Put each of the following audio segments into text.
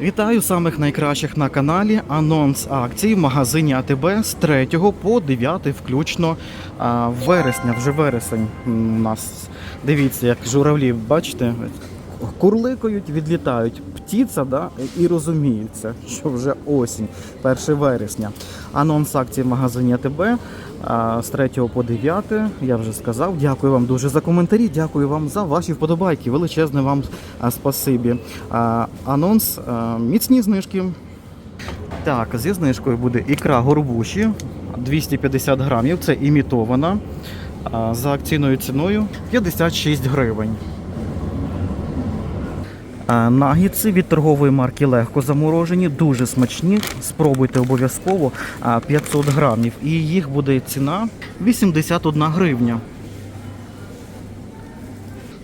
Вітаю самих найкращих на каналі. Анонс акцій в магазині АТБ з 3 по 9 включно вересня, вже вересень у нас. Дивіться, як журавлі, бачите, курликають, відлітають. Птіця, да, і розуміється, що вже осінь, 1 вересня. Анонс акцій в магазині АТБ з 3 по 9, я вже сказав. Дякую вам дуже за коментарі, дякую вам за ваші вподобайки. Величезне вам спасибі. Анонс міцні знижки. Так, зі знижкою буде ікра горбуші 250 грамів. Це імітована. За акційною ціною 56 гривень. А, від торгової марки легко заморожені, дуже смачні. Спробуйте обов'язково 500 грамів. І їх буде ціна 81 гривня.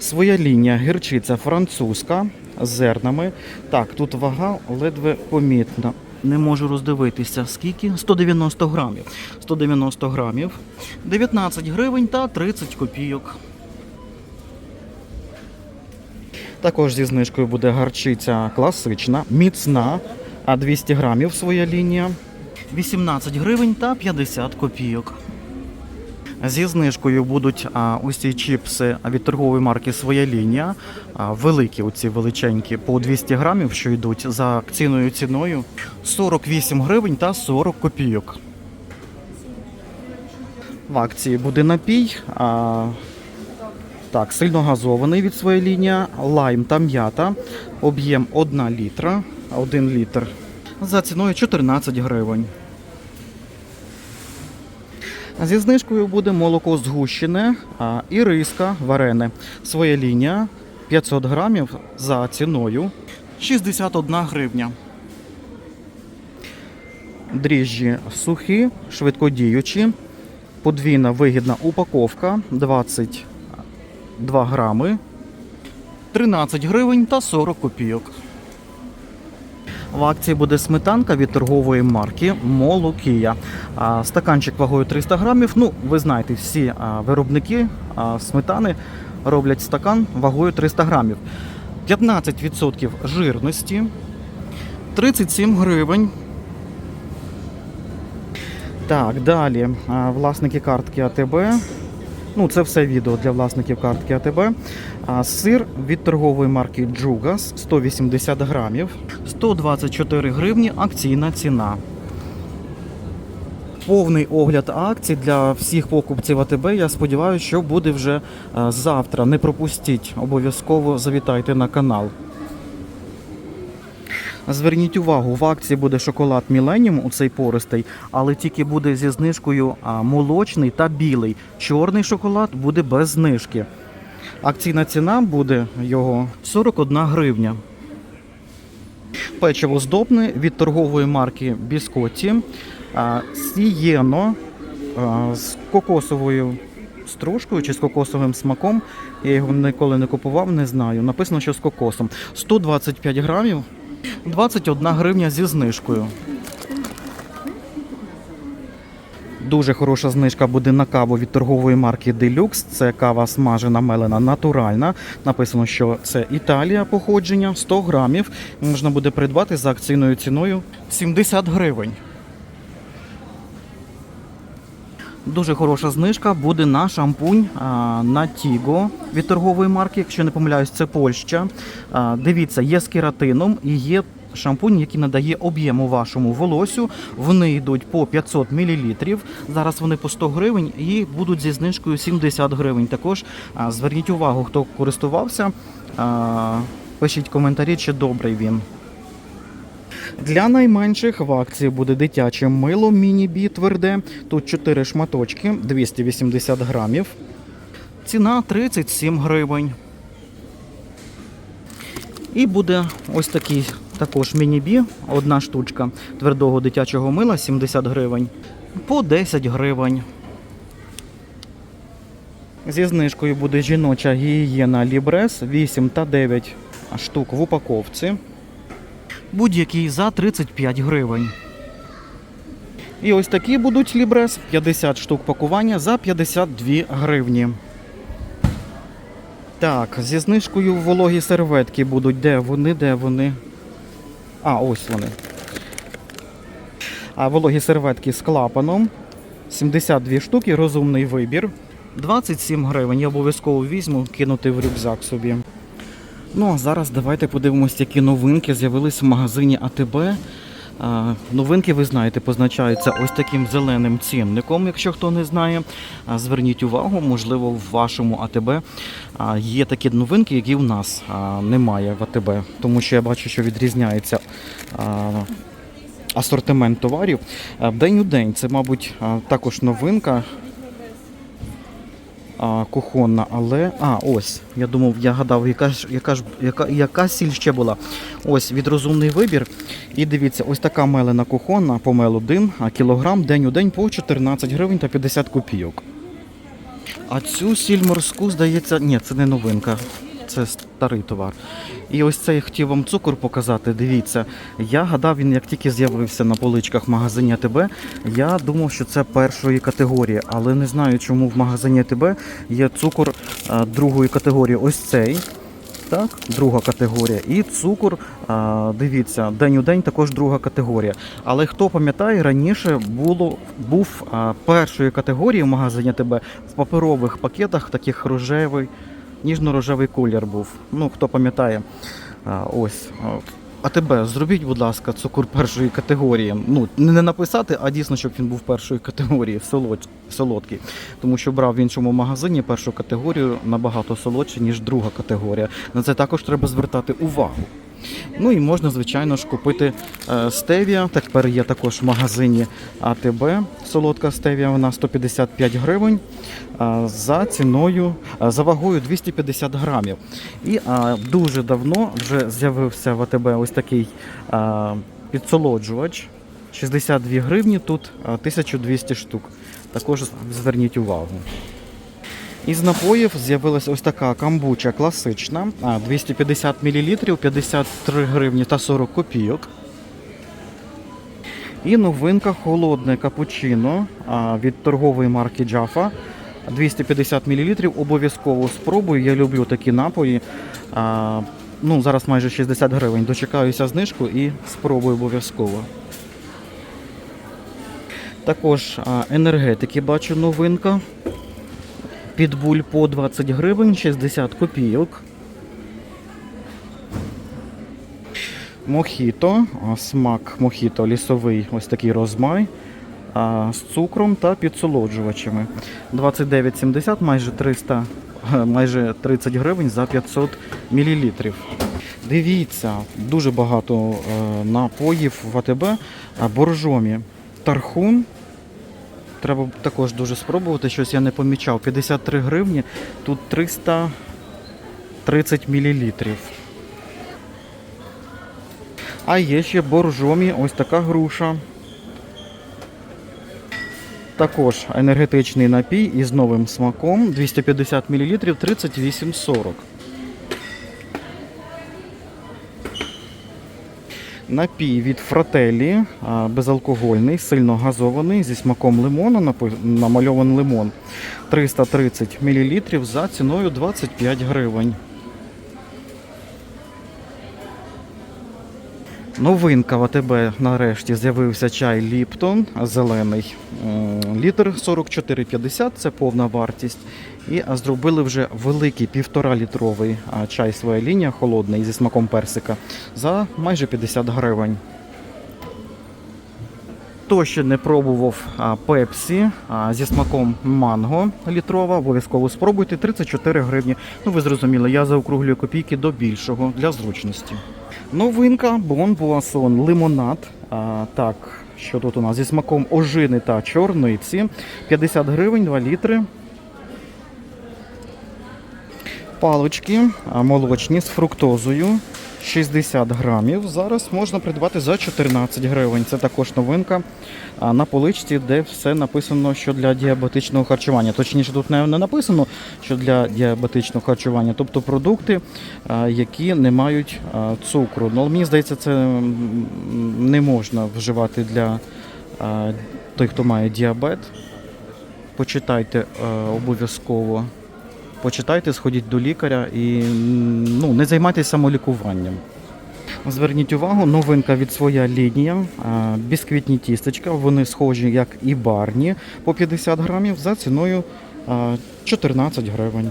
Своя лінія гірчиця французька з зернами. Так, тут вага ледве помітна. Не можу роздивитися, скільки? 190 грамів. 190 грамів, 19 гривень та 30 копійок. Також зі знижкою буде гарчиця класична, міцна, а 200 грамів своя лінія. 18 гривень та 50 копійок. Зі знижкою будуть усі чіпси від торгової марки Своя лінія. Великі, оці величенькі, по 200 грамів, що йдуть за акційною ціною 48 гривень та 40 копійок. В акції буде напій. Так, сильно газований від своєї лінії, лайм та м'ята, об'єм 1 літра, 1 літр, за ціною 14 гривень. Зі знижкою буде молоко згущене і риска варене. Своя лінія 500 грамів за ціною 61 гривня. Дріжджі сухі, швидкодіючі, подвійна вигідна упаковка 22 грами, 13 гривень та 40 копійок. В акції буде сметанка від торгової марки Молокія. Стаканчик вагою 300 грамів. Ну, ви знаєте, всі виробники сметани роблять стакан вагою 300 грамів. 15% жирності, 37 гривень. Так, далі власники картки АТБ. Ну, це все відео для власників картки АТБ. А сир від торгової марки Джугас 180 грамів, 124 гривні акційна ціна. Повний огляд акцій для всіх покупців АТБ. Я сподіваюся, що буде вже е, завтра. Не пропустіть, обов'язково завітайте на канал. Зверніть увагу, в акції буде шоколад Міленіум, у цей пористий, але тільки буде зі знижкою молочний та білий. Чорний шоколад буде без знижки. Акційна ціна буде його 41 гривня. Печиво здобне від торгової марки Біскотті. а, Сієно з кокосовою стружкою чи з кокосовим смаком. Я його ніколи не купував, не знаю. Написано, що з кокосом. 125 грамів. 21 гривня зі знижкою. Дуже хороша знижка буде на каву від торгової марки Deluxe. Це кава смажена мелена натуральна. Написано, що це Італія походження, 100 грамів. Можна буде придбати за акційною ціною 70 гривень. Дуже хороша знижка буде на шампунь на Тіго від торгової марки. Якщо не помиляюсь, це Польща. Дивіться, є з кератином і є шампунь, який надає об'єму вашому волосю. Вони йдуть по 500 мл. Зараз вони по 100 гривень і будуть зі знижкою 70 гривень. Також зверніть увагу, хто користувався. Пишіть коментарі, чи добрий він. Для найменших в акції буде дитяче мило міні-бі тверде. Тут 4 шматочки, 280 грамів. Ціна 37 гривень. І буде ось такий також міні-бі, одна штучка твердого дитячого мила 70 гривень. По 10 гривень. Зі знижкою буде жіноча гігієна Лібрес 8 та 9 штук в упаковці будь-який за 35 гривень. І ось такі будуть лібрес 50 штук пакування за 52 гривні. Так, зі знижкою вологі серветки будуть. Де вони, де вони? А, ось вони. А вологі серветки з клапаном. 72 штуки, розумний вибір. 27 гривень. Я обов'язково візьму, кинути в рюкзак собі. Ну а зараз давайте подивимося, які новинки з'явились в магазині АТБ. Новинки, ви знаєте, позначаються ось таким зеленим цінником, якщо хто не знає. Зверніть увагу, можливо, в вашому АТБ є такі новинки, які в нас немає в АТБ, тому що я бачу, що відрізняється асортимент товарів. День у день це, мабуть, також новинка а, кухонна, але. А, ось. Я думав, я гадав, яка ж яка ж яка, яка сіль ще була. Ось від розумний вибір. І дивіться, ось така мелена кухонна, помел один, а кілограм день у день по 14 гривень та 50 копійок. А цю сіль морську, здається, ні, це не новинка. Це старий товар. І ось цей хотів вам цукор показати. Дивіться, я гадав, він як тільки з'явився на поличках в магазині АТБ, я думав, що це першої категорії, але не знаю, чому в магазині АТБ є цукор а, другої категорії. Ось цей. Так, друга категорія. І цукор, а, дивіться, день у день також друга категорія. Але хто пам'ятає, раніше було, був а, першої категорії в магазині АТБ в паперових пакетах, таких рожевий, ніжно-рожевий колір був. Ну, хто пам'ятає, ось. а, тебе зробіть, будь ласка, цукор першої категорії. Ну, не написати, а дійсно, щоб він був першої категорії, солод- солодкий. Тому що брав в іншому магазині першу категорію набагато солодше, ніж друга категорія. На це також треба звертати увагу. Ну і можна, звичайно ж, купити е, стевія. Тепер є також в магазині АТБ. Солодка стевія, вона 155 гривень е, за ціною, е, за вагою 250 грамів. І дуже давно вже з'явився в АТБ ось такий підсолоджувач. 62 гривні, тут е, 1200 штук. Також зверніть увагу. Із напоїв з'явилася ось така камбуча класична, 250 мл, 53 гривні та 40 копійок. І новинка холодне капучино від торгової марки Jaffa. 250 мл. Обов'язково спробую. Я люблю такі напої. Ну, зараз майже 60 гривень. Дочекаюся знижку і спробую обов'язково. Також енергетики бачу новинка. Підбуль по 20 гривень, 60 копійок. Мохіто, смак мохіто лісовий, ось такий розмай з цукром та підсолоджувачами. 29,70, майже 300, е, майже 30 гривень за 500 мл. Дивіться, дуже багато е, напоїв в АТБ. Боржомі. Тархун Треба також дуже спробувати, щось я не помічав. 53 гривні, тут 330 мл. А є ще боржомі, ось така груша. Також енергетичний напій із новим смаком 250 мл 38,40. Напій від фрателі, безалкогольний, сильно газований, зі смаком лимону, намальований лимон. 330 мл за ціною 25 гривень. Новинка в АТБ нарешті з'явився чай Ліптон зелений. Літр 44,50 це повна вартість. І зробили вже великий півтора літровий чай своя лінія холодний зі смаком персика за майже 50 гривень. Хто ще не пробував пепсі зі смаком манго літрова, обов'язково спробуйте 34 гривні. Ну ви зрозуміли, я заокруглюю копійки до більшого для зручності. Новинка Бон Буасон лимонад. А, так, що тут у нас зі смаком ожини та чорниці. 50 гривень, 2 літри. Палочки молочні з фруктозою. 60 грамів. Зараз можна придбати за 14 гривень. Це також новинка на поличці, де все написано, що для діабетичного харчування. Точніше, тут не написано, що для діабетичного харчування, тобто продукти, які не мають цукру. Ну, мені здається, це не можна вживати для тих, хто має діабет. Почитайте обов'язково. Почитайте, сходіть до лікаря і ну, не займайтеся самолікуванням. Зверніть увагу, новинка від своя лінія, бісквітні тістечка. Вони схожі, як і барні по 50 грамів за ціною 14 гривень.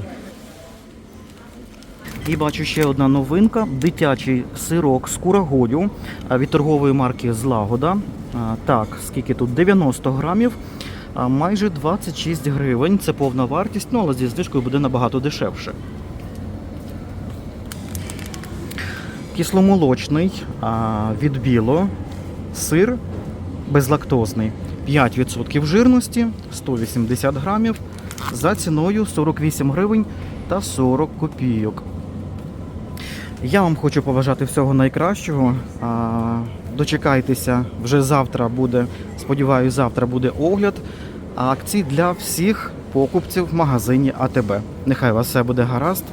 І бачу ще одна новинка: дитячий сирок з курагою від торгової марки Злагода. Так, скільки тут? 90 грамів, майже 26 гривень. Це повна вартість, ну але зі знижкою буде набагато дешевше. Кисломолочний від біло, сир безлактозний. 5% жирності, 180 грамів за ціною 48 гривень та 40 копійок. Я вам хочу побажати всього найкращого. Дочекайтеся, вже завтра буде, сподіваюся, завтра буде огляд акцій для всіх покупців в магазині АТБ. Нехай вас все буде гаразд.